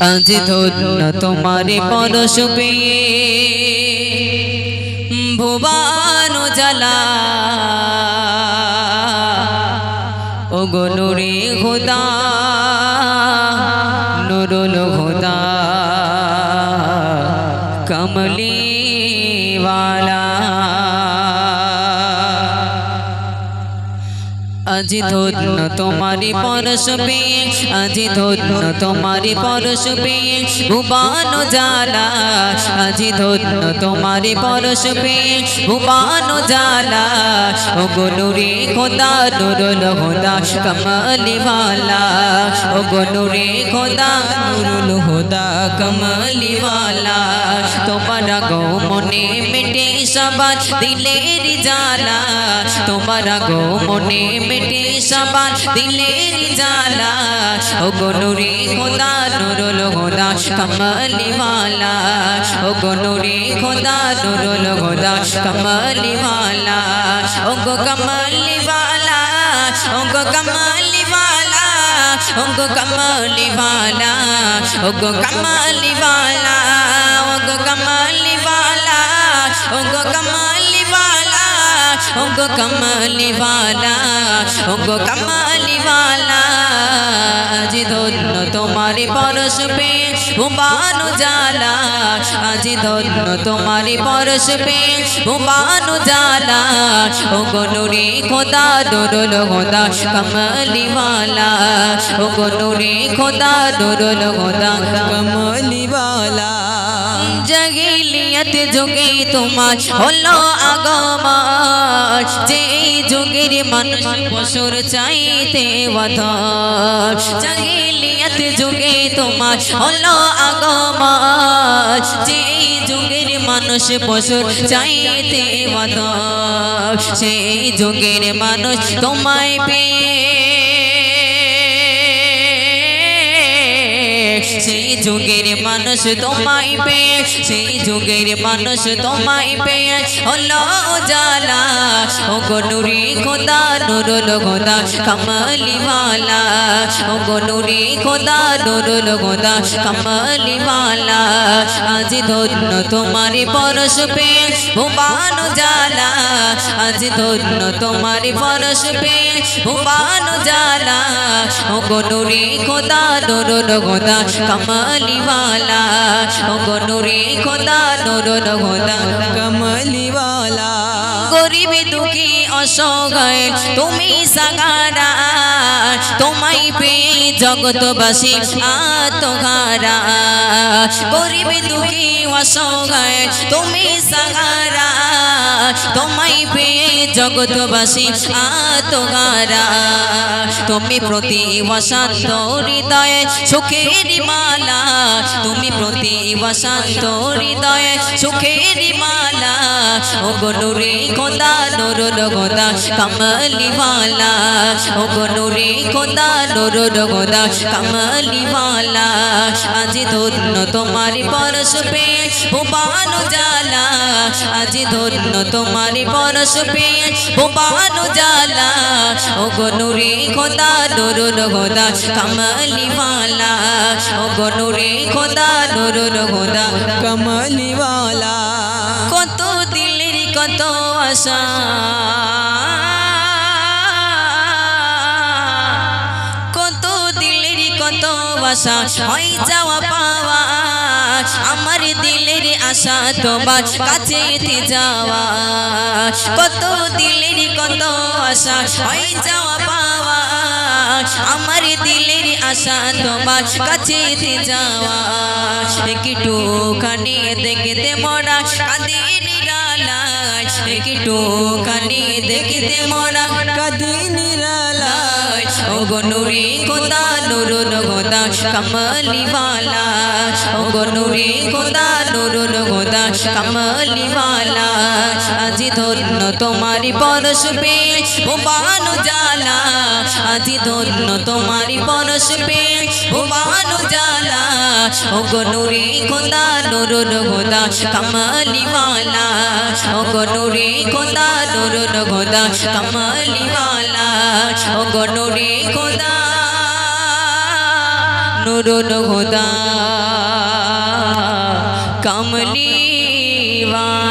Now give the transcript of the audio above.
আজ ধন্য তোমারে পরশ পেয়ে ভুবান জ্বালা। ও গো নুরে খোদা নুরুল খোদা কমলি আজি ধন্য তোমারি পরশ আজি ধন্য তোমারি পরশ ভুবানো জালা আজি ধন্য তোমারি পরশ ভুবানো জালা ও গোলুরে খোদা নুরুল হোদা কমলিওয়ালা ও গোলুরে খোদা নুরুল হোদা কমলিওয়ালা তোমার গো মনে মেটে সবার দিলের জালা তোমার গো মনে মেটে সবার দিলের জালা ও গো খোদা, নুরুল খোদা, কমলিওয়ালা। ও গো খোদা, নুরুল খোদা, কমলিওয়ালা। ও গো কমলিওয়ালা ও গো কমলিওয়ালা। ও গো কমলিওয়ালা ও গো কমলিওয়ালা। ওগো কমালি ওয়ালা ওগো কমালি ওয়ালা আজি ধন্য তোমার পরশ পেয়ে হুমানু জালা। আজি ধন্য তোমার পরশ পেয়ে হুমানু জালা। ওগো নুরে খোদা, দুরুল খোদা, কমালি ওয়ালা ওগো নুরে খোদা, দুরুল খোদা কম জগিলিয়ত যুগে তোমার হলো আগমন। যে যুগের মানুষ পশুর চাইতে জগিলিয়ত যুগে তোমার হলো আগমন। যে যুগের মানুষ পশুর চাইতে বধর সেই যুগের মানুষ তোমায় পেয়ে সেই যুগের মানুষ তোমায় পেয়ে, সেই যুগের মানুষ তোমায় পেয়ে। হলো জালা ও গনুরি খোদা, নুরুল খোদা, কমলিওয়ালা। ও গনুরি খোদা, নুরুল খোদা, কমলিওয়ালা। আজ ধন্য তোমার পরশ পে ভুবান জালা। আজ ধন্য তোমার পরশ পে ভুবান জালা। ও গনুরি খোদা, নুরুল গোদা কমলিওয়ালা ওগো নুরে খোদা নুর খোদা কমলিওয়ালা গরিব দুঃখী অসহায়, তুমি সাগারা, তোমায় পেয়ে জগতবাসী আত্মহারা। গরিব দুঃখী অসহায়, তুমি সাগারা, তোমায় পেয়ে জগতবাসী আত্মহারা। তুমি প্রতি বসন্ত হৃদয়ে সুখের মালা, তুমি প্রতি বসন্ত হৃদয়ে সুখের মালা। ও গো নুরে খোদা, নুরুল গোদাস কমলিওয়ালা ও গো নুরে গোদাস নুরুর আজ ধন্য তোমার পরশ পেয়ে বোবানো জালা। আজ ধন্য তোমার পরশ পেয়ে বোবানো জালা। ও গো নুরে খোদা নুরুর খোদা কমলিওয়ালা ও গো নুরে খোদা নুরুর খোদা কমলিওয়ালা আশা কত দিলের কত আশা হয় যাওয়া পাওয়া। আমার দিলের আশা তোমার কাছে যাওয়া। কত দিলের কত আশা, হয় যাওয়া পাওয়া। আমার দিলের আশা তোমার কাছে যাওয়া। একটু খানি দেখতে মরা কাঁদে নিরালায় একটু কানি দেখতে মনা কদিন খোদা কমলি ওয়ালা ও গো নূরে খোদা কমলি ওয়ালা আজি ধন্য তোমারি পরশ পে ও জালা আজি ধন্য তোমারি পরশ পে ও বানু জালা ও গো নূরে খোদা নুরুল খোদা কমলি ওয়ালা ও গো নূরে খোদা নুরুল কমলি ও নুরুল হুদা কমলি वाला